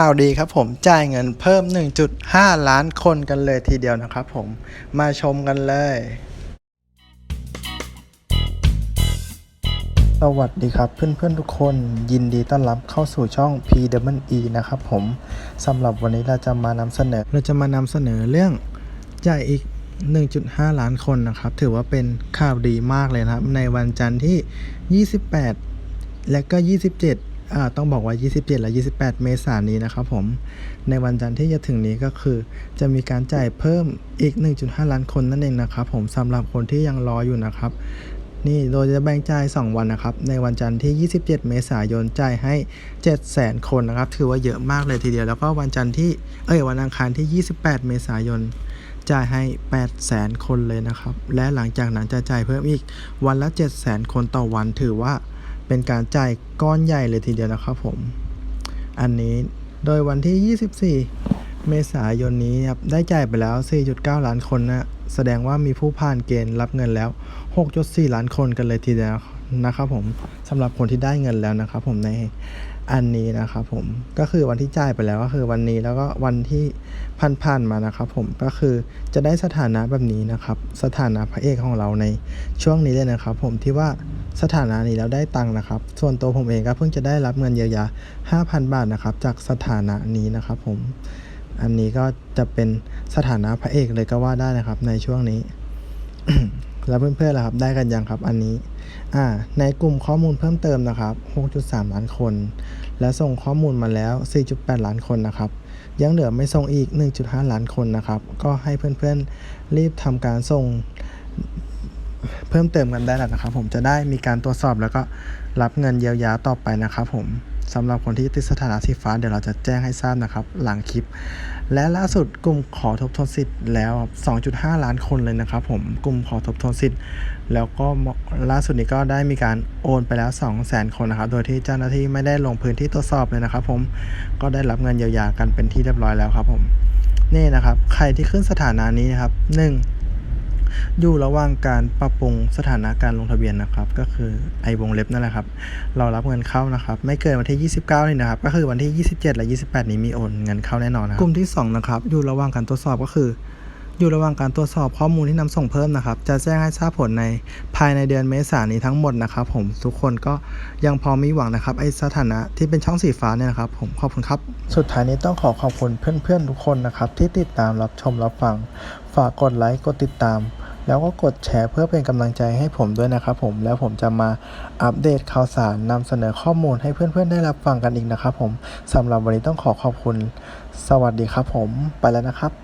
ข่าวดีครับผมจ่ายเงินเพิ่ม 1.5 ล้านคนกันเลยทีเดียวนะครับผมมาชมกันเลย สวัสดีครับเพื่อนๆทุกคนยินดีต้อนรับเข้าสู่ช่อง p w e นะครับผมสำหรับวันนี้เราจะมานำเสนอ เราจะมานำเสนอเรื่องจ่ายอีก 1.5 ล้านคนนะครับ ถือว่าเป็นข่าวดีมากเลยนะครับ ในวันจันทร์ที่ 28 และก็ 27 ต้องบอกว่า 27 และ 28 เมษายนนี้นะครับผม ในวันจันทร์ที่จะถึงนี้ก็คือ จะมีการจ่ายเพิ่มอีก 1.5 ล้านคนนั่นเองนะครับผมสำหรับคนที่ยังรออยู่นะครับนี่โดยจะแบ่งจ่าย 2 วันนะครับ ในวันจันทร์ที่ 27 เมษายนจ่ายให้ 700,000 คนนะครับ ถือว่าเยอะมากเลยทีเดียว แล้วก็วันจันทร์ที่ เอ้ย วันอังคารที่ 28 เมษายนจ่ายให้ 800,000 คนเลยนะครับ และหลังจากนั้นจะจ่ายเพิ่มอีกวันละ 700,000 คนต่อวัน ถือว่า เป็นการจ่ายก้อนใหญ่เลยทีเดียวนะครับผม อันนี้โดยวันที่ 24 เมษายนนี้ครับได้จ่ายไปแล้ว 4.9 ล้านคนนะแสดงว่ามีผู้ผ่านเกณฑ์รับเงินแล้ว 6.4 ล้านคนกันเลยทีเดียวนะครับผมสำหรับคนที่ได้เงินแล้วนะครับผมในอันนี้นะครับผมก็คือวันที่จ่ายไปแล้วก็คือวันนี้แล้วก็วันที่ผ่านๆมานะครับผมก็คือจะได้สถานะแบบนี้นะครับ สถานะพระเอกของเราในช่วงนี้เลยนะครับ ผมที่ว่า สถานะนี้แล้วได้ตังค์นะครับ ส่วนตัวผมเองก็เพิ่งจะได้รับเงินเยียวยา 5,000 บาทนะครับ จากสถานะนี้นะครับผม อันนี้ก็จะเป็นสถานะพระเอกเลยก็ว่าได้นะครับ ในช่วงนี้ แล้วเพื่อนๆล่ะครับ ได้กันยังครับ อันนี้ อ่า ในกลุ่มข้อมูลเพิ่มเติมนะครับ 6.3 ล้านคน และส่งข้อมูลมาแล้ว 4.8 ล้านคนนะครับยังเหลือไม่ส่งอีก 1.5 ล้านคนนะครับ ก็ให้เพื่อนๆ รีบทำการส่ง เพิ่มเติมกันได้แล้วนะครับ ผมจะได้มีการตรวจสอบแล้วก็รับเงินเยียวยาต่อไปนะครับผมสำหรับคนที่ติดสถานะสีฟ้าเดี๋ยวเราจะแจ้งให้ทราบนะครับ หลังคลิป และล่าสุดกลุ่มขอทบทวนสิทธิ์แล้ว 2.5 ล้านคนเลยนะครับ ผมกลุ่มขอทบทวนสิทธิ์ แล้วก็ล่าสุดนี้ก็ได้มีการโอนไปแล้ว 200,000 คนนะครับ โดยที่เจ้าหน้าที่ไม่ได้ลงพื้นที่ตรวจสอบเลยนะครับ ผมก็ได้รับเงินเยียวยากันเป็นที่เรียบร้อยแล้วครับ ผมนี่นะครับ ใครที่ขึ้นสถานะนี้นะครับ 1 อยู่ระหว่างการปรับปรุงสถานะการลงทะเบียนนะครับ ก็คือไอวงเล็บนั่นแหละครับ เรารับเงินเข้านะครับ ไม่เกินวันที่ 29 นี่นะครับ ก็คือวันที่ 27 และ 28 นี้มีโอนเงินเข้าแน่นอนนะครับกลุ่มที่ 2 นะครับ อยู่ระหว่างการตรวจสอบก็คือ อยู่ระหว่างการตรวจสอบข้อมูลที่นำส่งเพิ่มนะครับ จะแจ้งให้ทราบผลในภายในเดือนเมษายนนี้ทั้งหมดนะครับผมทุกคนก็ยังพอมีหวังนะครับไอสถานะที่เป็นช่องสีฟ้าเนี่ยนะครับ ผมขอบคุณครับ สุดท้ายนี้ต้องขอขอบคุณเพื่อนๆทุกคนนะครับที่ติดตามรับชมรับฟังฝากกดไลค์กดติดตาม แล้วก็กดแชร์เพื่อเป็นกำลังใจให้ผมด้วยนะครับผมแล้วผมจะมาอัปเดตข่าวสารนำเสนอข้อมูลให้เพื่อนๆได้รับฟังกันอีกนะครับผมสำหรับวันนี้ต้องขอขอบคุณ สวัสดีครับผมไปแล้วนะครับ